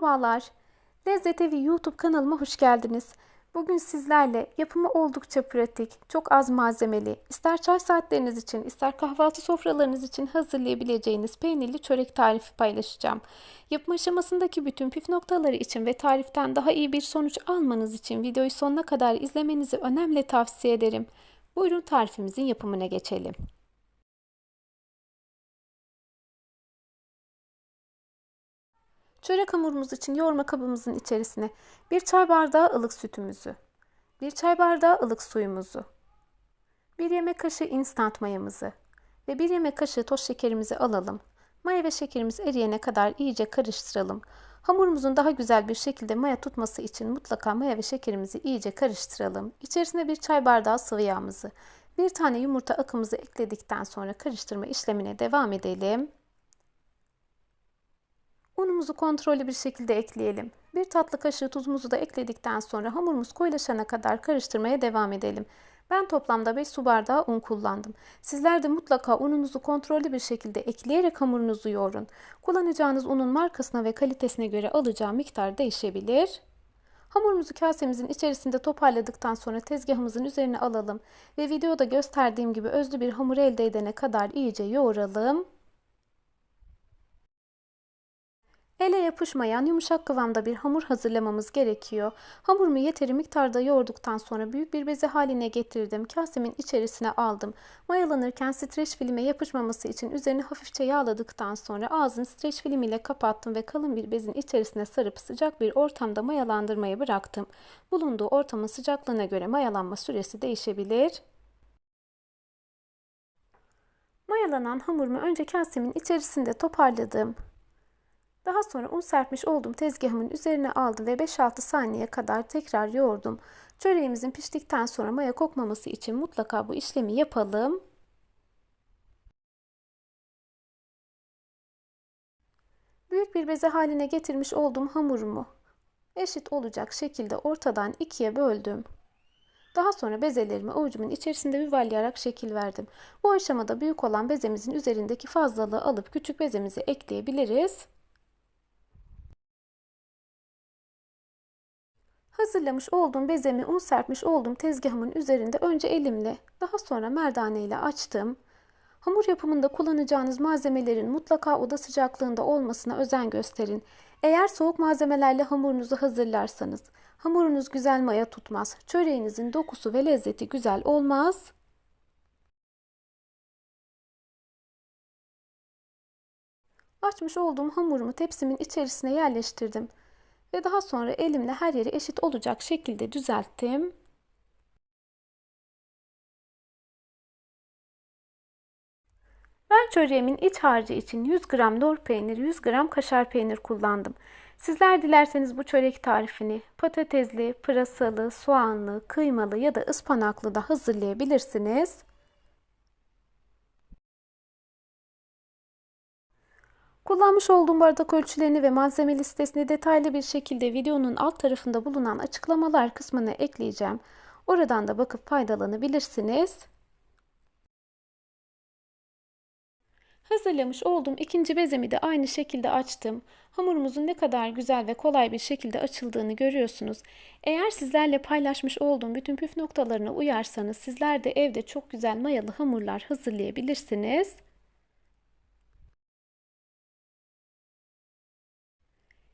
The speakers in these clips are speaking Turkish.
Merhabalar. Lezzet Evi YouTube kanalıma hoş geldiniz. Bugün sizlerle yapımı oldukça pratik, çok az malzemeli, ister çay saatleriniz için, ister kahvaltı sofralarınız için hazırlayabileceğiniz peynirli çörek tarifi paylaşacağım. Yapım aşamasındaki bütün püf noktaları için ve tariften daha iyi bir sonuç almanız için videoyu sonuna kadar izlemenizi önemli tavsiye ederim. Buyurun tarifimizin yapımına geçelim. Çörek hamurumuz için yoğurma kabımızın içerisine bir çay bardağı ılık sütümüzü, bir çay bardağı ılık suyumuzu, bir yemek kaşığı instant mayamızı ve bir yemek kaşığı toz şekerimizi alalım. Maya ve şekerimiz eriyene kadar iyice karıştıralım. Hamurumuzun daha güzel bir şekilde maya tutması için mutlaka maya ve şekerimizi iyice karıştıralım. İçerisine bir çay bardağı sıvı yağımızı, bir tane yumurta akımızı ekledikten sonra karıştırma işlemine devam edelim. Unumuzu kontrollü bir şekilde ekleyelim. Bir tatlı kaşığı tuzumuzu da ekledikten sonra hamurumuz koyulaşana kadar karıştırmaya devam edelim. Ben toplamda 5 su bardağı un kullandım. Sizler de mutlaka ununuzu kontrollü bir şekilde ekleyerek hamurunuzu yoğurun. Kullanacağınız unun markasına ve kalitesine göre alacağı miktar değişebilir. Hamurumuzu kasemizin içerisinde toparladıktan sonra tezgahımızın üzerine alalım ve videoda gösterdiğim gibi özlü bir hamur elde edene kadar iyice yoğuralım. Ele yapışmayan yumuşak kıvamda bir hamur hazırlamamız gerekiyor. Hamurumu yeteri miktarda yoğurduktan sonra büyük bir beze haline getirdim. Kasemin içerisine aldım. Mayalanırken streç filme yapışmaması için üzerini hafifçe yağladıktan sonra ağzını streç film ile kapattım ve kalın bir bezin içerisine sarıp sıcak bir ortamda mayalandırmaya bıraktım. Bulunduğu ortamın sıcaklığına göre mayalanma süresi değişebilir. Mayalanan hamurumu önce kasemin içerisinde toparladım. Daha sonra un serpmiş olduğum tezgahımın üzerine aldım ve 5-6 saniye kadar tekrar yoğurdum. Çöreğimizin piştikten sonra maya kokmaması için mutlaka bu işlemi yapalım. Büyük bir beze haline getirmiş olduğum hamurumu eşit olacak şekilde ortadan ikiye böldüm. Daha sonra bezelerimi avucumun içerisinde yuvarlayarak şekil verdim. Bu aşamada büyük olan bezemizin üzerindeki fazlalığı alıp küçük bezemizi ekleyebiliriz. Hazırlamış olduğum bezemi un serpmiş olduğum tezgahımın üzerinde önce elimle daha sonra merdane ile açtım. Hamur yapımında kullanacağınız malzemelerin mutlaka oda sıcaklığında olmasına özen gösterin. Eğer soğuk malzemelerle hamurunuzu hazırlarsanız hamurunuz güzel maya tutmaz. Çöreğinizin dokusu ve lezzeti güzel olmaz. Açmış olduğum hamurumu tepsimin içerisine yerleştirdim ve daha sonra elimle her yeri eşit olacak şekilde düzelttim. Ben çöreğimin iç harcı için 100 gram lor peynir, 100 gram kaşar peynir kullandım. Sizler dilerseniz bu çörek tarifini patatesli, pırasalı, soğanlı, kıymalı ya da ıspanaklı da hazırlayabilirsiniz. Kullanmış olduğum bardak ölçülerini ve malzeme listesini detaylı bir şekilde videonun alt tarafında bulunan açıklamalar kısmına ekleyeceğim. Oradan da bakıp faydalanabilirsiniz. Hazırlamış olduğum ikinci bezemi de aynı şekilde açtım. Hamurumuzun ne kadar güzel ve kolay bir şekilde açıldığını görüyorsunuz. Eğer sizlerle paylaşmış olduğum bütün püf noktalarına uyarsanız sizler de evde çok güzel mayalı hamurlar hazırlayabilirsiniz.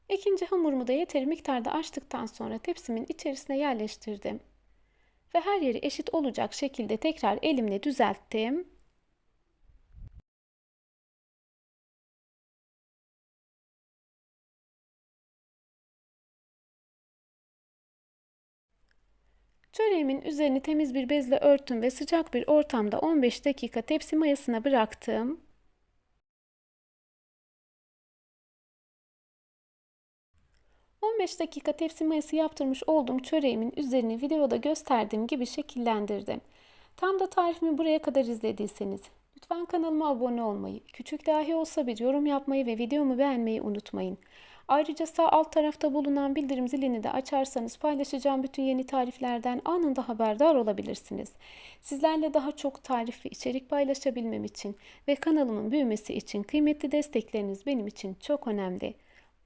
İkinci hamurumu da yeteri miktarda açtıktan sonra tepsimin içerisine yerleştirdim. Ve her yeri eşit olacak şekilde tekrar elimle düzelttim. Çöreğimin üzerini temiz bir bezle örttüm ve sıcak bir ortamda 15 dakika tepsi mayasına bıraktım. 15 dakika tepsi mayası yaptırmış olduğum çöreğimin üzerini videoda gösterdiğim gibi şekillendirdim. Tam da tarifimi buraya kadar izlediyseniz lütfen kanalıma abone olmayı, küçük dahi olsa bir yorum yapmayı ve videomu beğenmeyi unutmayın. Ayrıca sağ alt tarafta bulunan bildirim zilini de açarsanız paylaşacağım bütün yeni tariflerden anında haberdar olabilirsiniz. Sizlerle daha çok tarif ve içerik paylaşabilmem için ve kanalımın büyümesi için kıymetli destekleriniz benim için çok önemli.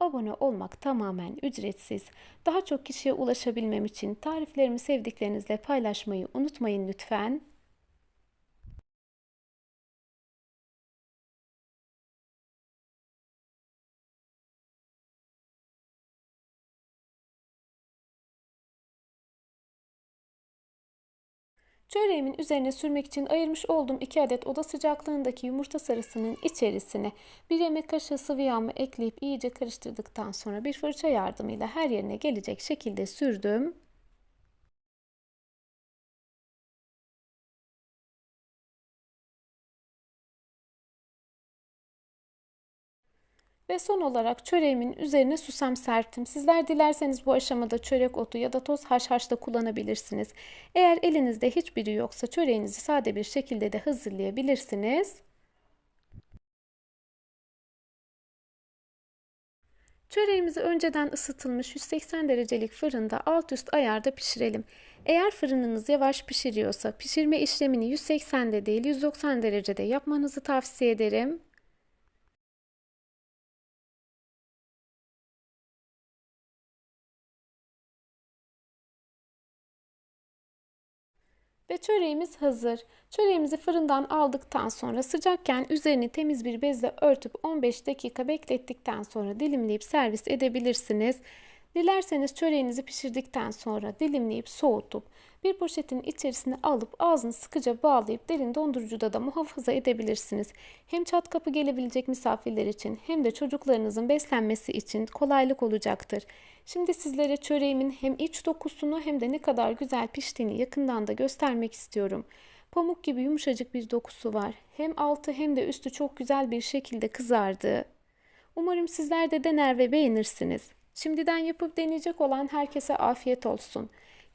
Abone olmak tamamen ücretsiz. Daha çok kişiye ulaşabilmem için tariflerimi sevdiklerinizle paylaşmayı unutmayın lütfen. Çöreğimin üzerine sürmek için ayırmış olduğum 2 adet oda sıcaklığındaki yumurta sarısının içerisine bir yemek kaşığı sıvı yağımı ekleyip iyice karıştırdıktan sonra bir fırça yardımıyla her yerine gelecek şekilde sürdüm. Ve son olarak çöreğimin üzerine susam serptim. Sizler dilerseniz bu aşamada çörek otu ya da toz haşhaş da kullanabilirsiniz. Eğer elinizde hiçbiri yoksa çöreğinizi sade bir şekilde de hazırlayabilirsiniz. Çöreğimizi önceden ısıtılmış 180 derecelik fırında alt üst ayarda pişirelim. Eğer fırınınız yavaş pişiriyorsa pişirme işlemini 180'de değil 190 derecede yapmanızı tavsiye ederim. Ve çöreğimiz hazır. Çöreğimizi fırından aldıktan sonra sıcakken üzerini temiz bir bezle örtüp 15 dakika beklettikten sonra dilimleyip servis edebilirsiniz. Dilerseniz çöreğinizi pişirdikten sonra dilimleyip soğutup bir poşetin içerisine alıp ağzını sıkıca bağlayıp derin dondurucuda da muhafaza edebilirsiniz. Hem çat kapı gelebilecek misafirler için hem de çocuklarınızın beslenmesi için kolaylık olacaktır. Şimdi sizlere çöreğimin hem iç dokusunu hem de ne kadar güzel piştiğini yakından da göstermek istiyorum. Pamuk gibi yumuşacık bir dokusu var. Hem altı hem de üstü çok güzel bir şekilde kızardı. Umarım sizler de dener ve beğenirsiniz. Şimdiden yapıp deneyecek olan herkese afiyet olsun.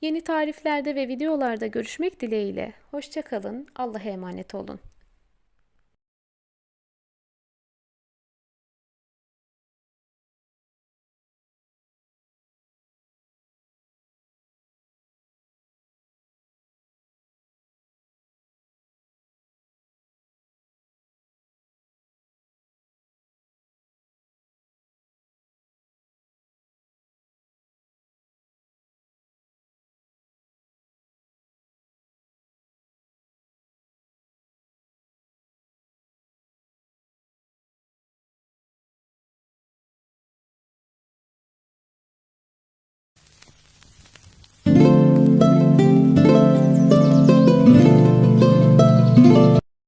Yeni tariflerde ve videolarda görüşmek dileğiyle. Hoşçakalın. Allah'a emanet olun.